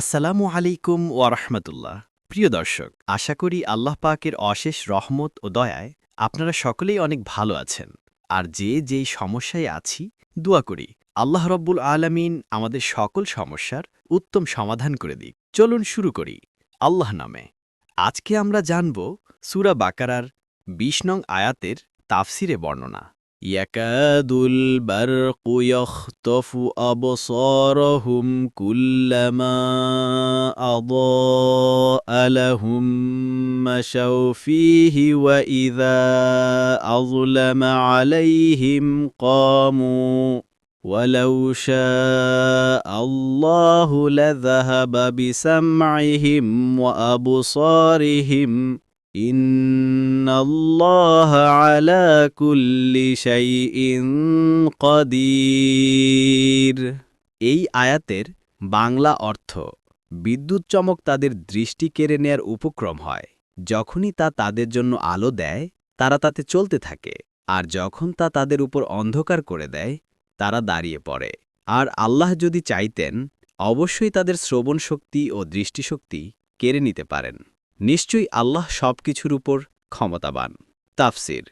আসসালামু আলাইকুম ওয়ারহমতুল্লাহ প্রিয় দর্শক, আশা করি আল্লাহ পাকের অশেষ রহমত ও দয়ায় আপনারা সকলেই অনেক ভালো আছেন। আর যে যেই সমস্যায় আছি, দোয়া করি, আল্লাহ রব্বুল আলামিন আমাদের সকল সমস্যার উত্তম সমাধান করে দিক। চলুন শুরু করি, আল্লাহ নামে। আজকে আমরা জানব সুরা বাকারার বিশ নং আয়াতের তাফসিরে বর্ণনা। يكاد البرق يخطف أبصارهم كلما أضاء لهم مشوا فيه وإذا أظلم عليهم قاموا ولو شاء الله لذهب بسمعهم وأبصارهم إن الله على كل شيء قدير এই আয়াতের বাংলা অর্থ বিদ্যুৎ চমক তাদের দৃষ্টি কেড়ে নেয়ার উপক্রম হয় যখনই তা তাদের জন্য আলো দেয় তারা তাতে চলতে থাকে আর যখন তা তাদের উপর অন্ধকার করে দেয় তারা দাঁড়িয়ে পড়ে আর আল্লাহ যদি চাইতেন অবশ্যই তাদের শ্রবণ শক্তি ও দৃষ্টিশক্তি কেড়ে নিতে পারেন নিশ্চয়ই আল্লাহ সবকিছুর উপর ক্ষমতাবান। তাফসির।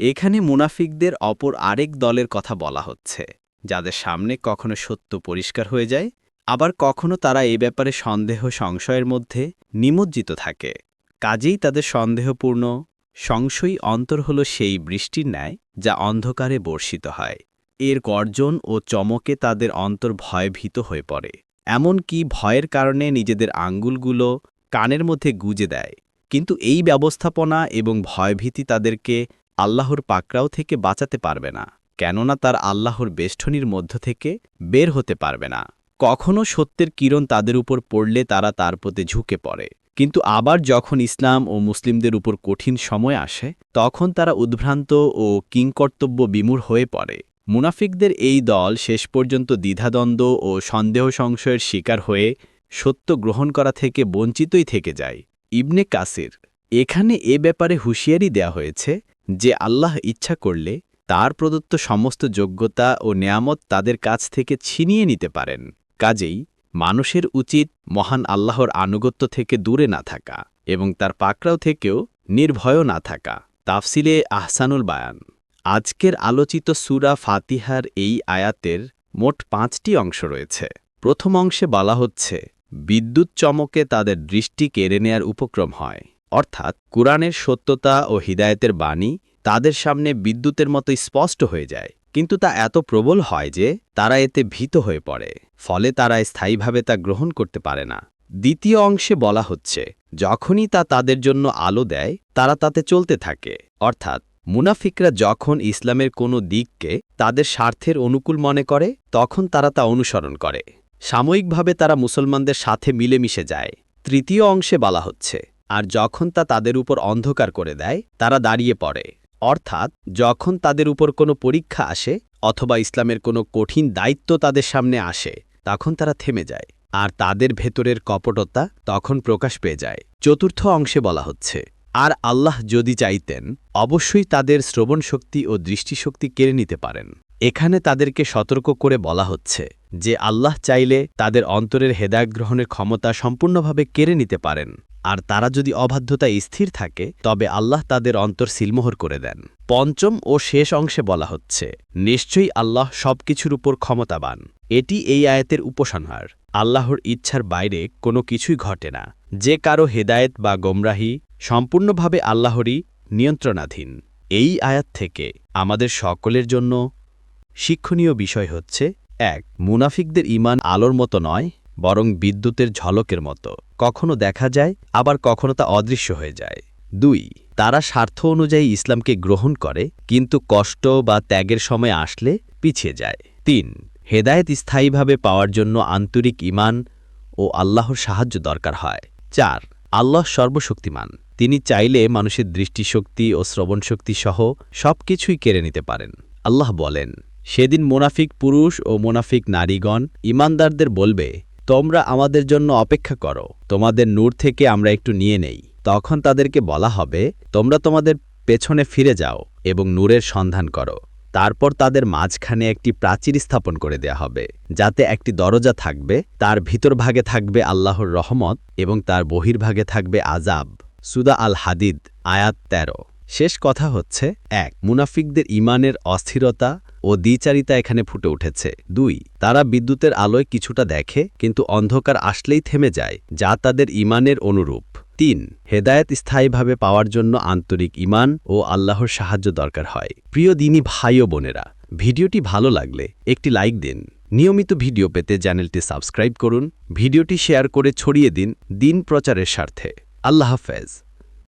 এখানে মুনাফিকদের অপর আরেক দলের কথা বলা হচ্ছে, যাদের সামনে কখনো সত্য পরিষ্কার হয়ে যায়, আবার কখনো তারা এ ব্যাপারে সন্দেহ সংশয়ের মধ্যে নিমজ্জিত থাকে। কাজেই তাদের সন্দেহপূর্ণ, সংশয়ী অন্তর হল সেই বৃষ্টির ন্যায় যা অন্ধকারে বর্ষিত হয়। এর গর্জন ও চমকে তাদের অন্তর ভয়ভীত হয়ে পড়ে। এমনকি ভয়ের কারণে নিজেদের আঙ্গুলগুলো কানের মধ্যে গুজে দেয়। কিন্তু এই ব্যবস্থাপনা এবং ভয়ভীতি তাদেরকে আল্লাহর পাকড়াও থেকে বাঁচাতে পারবে না, কেননা তার আল্লাহর বেষ্টনীর মধ্য থেকে বের হতে পারবে না। কখনও সত্যের কিরণ তাদের উপর পড়লে তারা তার প্রতি ঝুঁকে পড়ে। কিন্তু আবার যখন ইসলাম ও মুসলিমদের উপর কঠিন সময় আসে, তখন তারা উদ্ভ্রান্ত ও কিংকর্তব্য বিমূঢ় হয়ে পড়ে। মুনাফিকদের এই দল শেষ পর্যন্ত দ্বিধাদ্বন্দ্ব ও সন্দেহ সংশয়ের শিকার হয়ে সত্য গ্রহণ করা থেকে বঞ্চিতই থেকে যায়। ইবনে কাসির, এখানে এ ব্যাপারে হুঁশিয়ারি দেয়া হয়েছে যে আল্লাহ ইচ্ছা করলে তার প্রদত্ত সমস্ত যোগ্যতা ও নেয়ামত তাদের কাছ থেকে ছিনিয়ে নিতে পারেন। কাজেই মানুষের উচিত মহান আল্লাহর আনুগত্য থেকে দূরে না থাকা এবং তার পাকড়াও থেকেও নির্ভয় না থাকা। তাফসিলে আহসানুল বায়ান, আজকের আলোচিত সুরা ফাতিহার এই আয়াতের মোট পাঁচটি অংশ রয়েছে। প্রথম অংশে বলা হচ্ছে বিদ্যুৎ চমকে তাদের দৃষ্টি কেড়ে নেয়ার উপক্রম হয়। অর্থাৎ, কুরআনের সত্যতা ও হিদায়তের বাণী তাদের সামনে বিদ্যুতের মতো স্পষ্ট হয়ে যায়। কিন্তু তা এত প্রবল হয় যে, তারা এতে ভীত হয়ে পড়ে। ফলে তারা স্থায়ীভাবে তা গ্রহণ করতে পারে না। দ্বিতীয় অংশে বলা হচ্ছে, যখনই তা তাদের জন্য আলো দেয়, তারা তাতে চলতে থাকে। অর্থাৎ, মুনাফিকরা যখন ইসলামের কোনো দিককে তাদের স্বার্থের অনুকূল মনে করে, তখন তারা তা অনুসরণ করে। সাময়িকভাবে তারা মুসলমানদের সাথে মিলেমিশে যায়। তৃতীয় অংশে বলা হচ্ছে, আর যখন তা তাদের উপর অন্ধকার করে দেয়, তারা দাঁড়িয়ে পড়ে। অর্থাৎ, যখন তাদের উপর কোনো পরীক্ষা আসে, অথবা ইসলামের কোনো কঠিন দায়িত্ব তাদের সামনে আসে, তখন তারা থেমে যায়। আর তাদের ভেতরের কপটতা তখন প্রকাশ পেয়ে যায়। চতুর্থ অংশে বলা হচ্ছে, আর আল্লাহ যদি চাইতেন, অবশ্যই তাদের শ্রবণ শক্তি ও দৃষ্টিশক্তি কেড়ে নিতে পারেন। এখানে তাদেরকে সতর্ক করে বলা হচ্ছে যে আল্লাহ চাইলে তাদের অন্তরের হেদায়ত গ্রহণের ক্ষমতা সম্পূর্ণভাবে কেড়ে নিতে পারেন। আর তারা যদি অবাধ্যতায় স্থির থাকে, তবে আল্লাহ তাদের অন্তর সিলমোহর করে দেন। পঞ্চম ও শেষ অংশে বলা হচ্ছে, নিশ্চয়ই আল্লাহ সবকিছুর উপর ক্ষমতাবান। এটি এই আয়াতের উপসংহার। আল্লাহর ইচ্ছার বাইরে কোনো কিছুই ঘটে না। যে কারও হেদায়েত বা গোমরাহি সম্পূর্ণভাবে আল্লাহরই নিয়ন্ত্রণাধীন। এই আয়াত থেকে আমাদের সকলের জন্য শিক্ষণীয় বিষয় হচ্ছে, এক, মুনাফিকদের ইমান আলোর মতো নয়, বরং বিদ্যুতের ঝলকের মতো। কখনো দেখা যায়, আবার কখনো তা অদৃশ্য হয়ে যায়। দুই, তারা স্বার্থ অনুযায়ী ইসলামকে গ্রহণ করে, কিন্তু কষ্ট বা ত্যাগের সময় আসলে পিছিয়ে যায়। তিন, হেদায়েত স্থায়ীভাবে পাওয়ার জন্য আন্তরিক ইমান ও আল্লাহর সাহায্য দরকার হয়। চার, আল্লাহ সর্বশক্তিমান। তিনি চাইলে মানুষের দৃষ্টিশক্তি ও শ্রবণশক্তি সহ সবকিছুই কেড়ে নিতে পারেন। আল্লাহ বলেন সেদিন মোনাফিক পুরুষ ও মোনাফিক নারীগণ ইমানদারদের বলবে, তোমরা আমাদের জন্য অপেক্ষা করো, তোমাদের নূর থেকে আমরা একটু নিয়ে নেই। তখন তাদেরকে বলা হবে, তোমরা তোমাদের পেছনে ফিরে যাও এবং নূরের সন্ধান করো। তারপর তাদের মাঝখানে একটি প্রাচীর স্থাপন করে দেয়া হবে, যাতে একটি দরজা থাকবে, তার ভিতরভাগে থাকবে আল্লাহর রহমত এবং তার বহির্ভাগে থাকবে আজাব সুদা আল হাদিদ আয়াত ১৩ শেষ কথা হচ্ছে, এক, মুনাফিকদের ইমানের অস্থিরতা ও দ্বিচারিতা এখানে ফুটে উঠেছে। দুই, তারা বিদ্যুতের আলোয় কিছুটা দেখে, কিন্তু অন্ধকার আসলেই থেমে যায়, যা তাদের ইমানের অনুরূপ। তিন, হেদায়েত স্থায়ীভাবে পাওয়ার জন্য আন্তরিক ইমান ও আল্লাহর সাহায্য দরকার হয়। প্রিয় দিনী ভাই ও বোনেরা, ভিডিওটি ভালো লাগলে একটি লাইক দিন। নিয়মিত ভিডিও পেতে চ্যানেলটি সাবস্ক্রাইব করুন, ভিডিওটি শেয়ার করে ছড়িয়ে দিন দিন প্রচারের স্বার্থে। আল্লাহ হাফেজ।